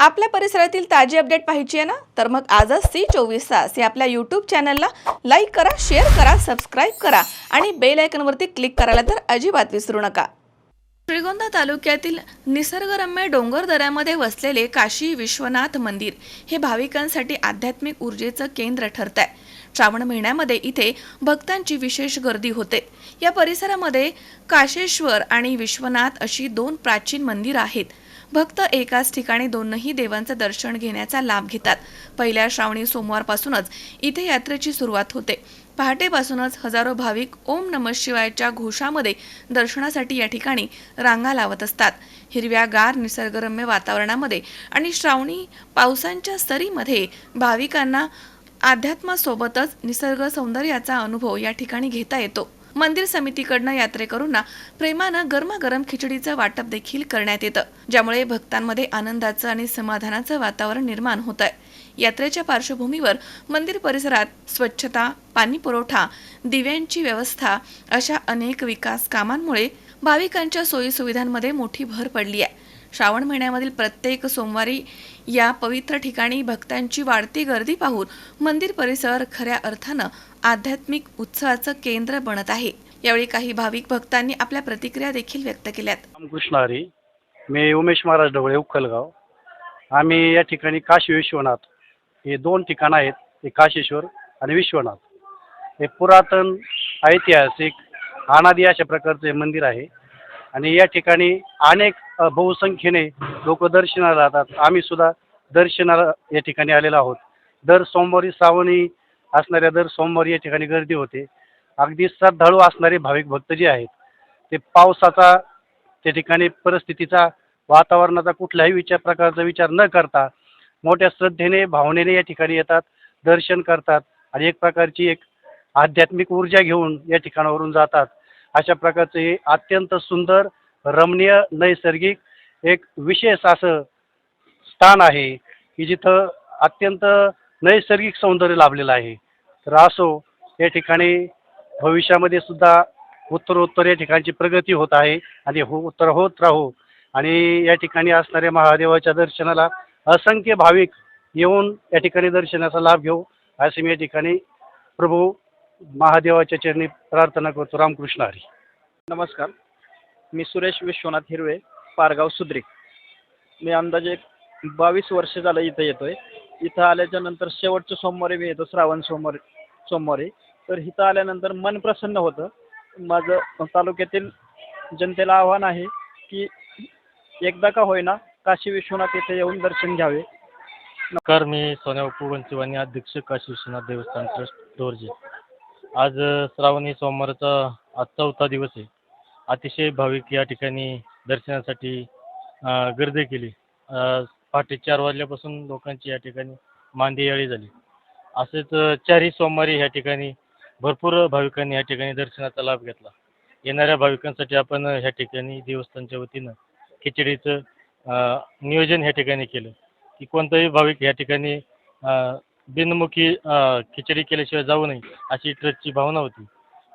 आपल्या परिसरातील ताजी अपडेट पाहिजे आहे ना? तर मग आजच सी चोवीस तास या आपल्या यूट्यूब चॅनलला लाईक करा शेअर करा सबस्क्राईब करा आणि बेल आयकनवरती क्लिक करायला तर अजिबात विसरू नका. श्रीगोंदा तालुक्यातील निसर्गरम्य डोंगर दऱ्यामध्ये वसलेले काशी विश्वनाथ मंदिर हे भाविकांसाठी आध्यात्मिक ऊर्जेचं केंद्र ठरत आहे श्रावण महिन्यामध्ये इथे भक्तांची विशेष गर्दी होते. या परिसरामध्ये काशेश्वर आणि विश्वनाथ अशी दोन प्राचीन मंदिरं आहेत. भक्त एकाच ठिकाणी दोनही देवांचं दर्शन घेण्याचा लाभ घेतात. पहिल्या श्रावणी सोमवारपासूनच इथे यात्रेची सुरुवात होते. पहाटेपासूनच हजारो भाविक ओम नम शिवायच्या घोषामध्ये दर्शनासाठी या ठिकाणी रांगा लावत असतात. हिरव्यागार निसर्गरम्य वातावरणामध्ये आणि श्रावणी पावसांच्या सरीमध्ये भाविकांना अध्यात्मासोबतच निसर्ग सौंदर्याचा अनुभव या ठिकाणी घेता येतो. मंदिर समितीकडनं यात्रेकरूंना प्रेमानं गरमागरम खिचडीचं वाटप देखील करण्यात येतं ज्यामुळे भक्तांमध्ये आनंदाचं आणि समाधानाचं वातावरण निर्माण होत आहे यात्रेच्या पार्श्वभूमीवर मंदिर परिसरात स्वच्छता पाणी पुरवठा दिव्यांची व्यवस्था अशा अनेक विकास कामांमुळे भाविकांच्या सोयीसुविधांमध्ये मोठी भर पडली आहे. श्रावण महिन्यामधील प्रत्येक सोमवारी या पवित्र ठिकाणी भक्तांची वाढती गर्दी पाहून मंदिर परिसर खऱ्या अर्थानं आध्यात्मिक उत्सवाचं केंद्र बनत आहे. यावेळी काही भाविक भक्तांनी आपल्या प्रतिक्रिया देखील व्यक्त केल्यात. रामकृष्ण हरी मी उमेश महाराज ढवळे उक्कलगाव आम्ही या ठिकाणी काशी विश्वनाथ. हे दोन ठिकाणं आहेत हे काशेश्वर आणि विश्वनाथ. हे पुरातन ऐतिहासिक अनादी अशा प्रकारचे मंदिर आहे. आणि या ठिकाणी अनेक बहुसंख्येने लोक दर्शनाला जातात. आम्ही सुद्धा दर्शनाला या ठिकाणी आलेलो आहोत. दर सोमवारी श्रावणी असणाऱ्या दर सोमवारी या ठिकाणी गर्दी होते. अगदी श्रद्धाळू असणारे भाविक भक्त जे आहेत ते पावसाचा त्या ठिकाणी परिस्थितीचा वातावरणाचा कुठल्याही विचार प्रकारचा विचार न करता मोठ्या श्रद्धेने भावनेने या ठिकाणी येतात दर्शन करतात आणि एक प्रकारची एक आध्यात्मिक ऊर्जा घेऊन या ठिकाणावरून जातात. अशा प्रकारचं हे अत्यंत सुंदर रमणीय नैसर्गिक एक विशेष असं स्थान आहे की जिथं अत्यंत नैसर्गिक सौंदर्य लाभलेलं आहे. तर असो या ठिकाणी भविष्यामध्ये सुद्धा उत्तरोत्तर या ठिकाणची प्रगती होत आहे आणि हो उत्तर होत राहू. आणि या ठिकाणी असणाऱ्या महादेवाच्या दर्शनाला असंख्य भाविक येऊन या ठिकाणी दर्शनाचा लाभ घेऊ. असे मी या ठिकाणी प्रभू महादेवाच्या चरणी प्रार्थना करतो. रामकृष्ण हरी. नमस्कार. मी सुरेश विश्वनाथ हिरवे पारगाव सुद्रिक. मी अंदाजे बावीस वर्ष झालं इथं येतोय. इथं आल्याच्यानंतर शेवटचं शेवटच्या सोमवारी मी येतो श्रावण सोमवारी सोमवारी. तर इथं आल्यानंतर मन प्रसन्न होतं. माझं तालुक्यातील जनतेला आव्हान आहे की एकदा का होईना काशी विश्वनाथ येथे येऊन दर्शन घ्यावे. नमस्कार मी सोन्या उपवंचिवानी अध्यक्ष काशी विश्वनाथ देवस्थान ट्रस्ट दोरजे आज श्रावणी सोमवारचा आज चौथा दिवस आहे. अतिशय भाविक या ठिकाणी दर्शनासाठी गर्दी केली. पहाटे चार वाजल्यापासून लोकांची या ठिकाणी मांदियाळी झाली. असेच चारही सोमवारी ह्या ठिकाणी भरपूर भाविकांनी या ठिकाणी दर्शनाचा लाभ घेतला. येणाऱ्या भाविकांसाठी आपण ह्या ठिकाणी देवस्थानच्या वतीनं खिचडीचं नियोजन ह्या ठिकाणी केलं. की कोणताही भाविक या ठिकाणी बिनमुखी खिचडी केल्याशिवाय जाऊ नये अशी ट्रस्टची भावना होती.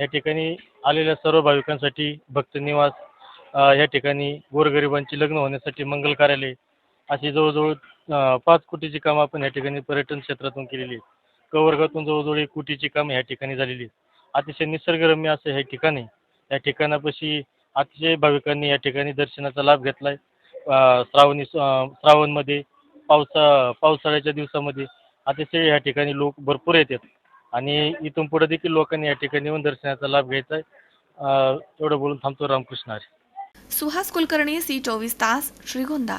या ठिकाणी आलेल्या सर्व भाविकांसाठी भक्त निवास या ठिकाणी गोरगरिबांची लग्न होण्यासाठी मंगल कार्यालय अशी जवळजवळ पाच कोटीची कामं आपण या ठिकाणी पर्यटन क्षेत्रातून केलेली आहेत. कवर्गातून जवळजवळ एक कोटीची कामं ह्या ठिकाणी झालेली आहेत. अतिशय निसर्गरम्य असं हे ठिकाण आहे. या ठिकाणापाशी अतिशय भाविकांनी या ठिकाणी दर्शनाचा लाभ घेतला आहे श्रावणी श्रावणमध्ये पावसा पावसाळ्याच्या दिवसामध्ये अतिशय या ठिकाणी लोक भरपूर येतात. आणि इथून पुढे देखील लोकांनी या ठिकाणी येऊन दर्शनाचा लाभ घ्यायचा आहे एवढं बोलून थांबतो रामकृष्ण हरी. सुहास कुलकर्णी सी चोवीस तास श्रीगोंदा.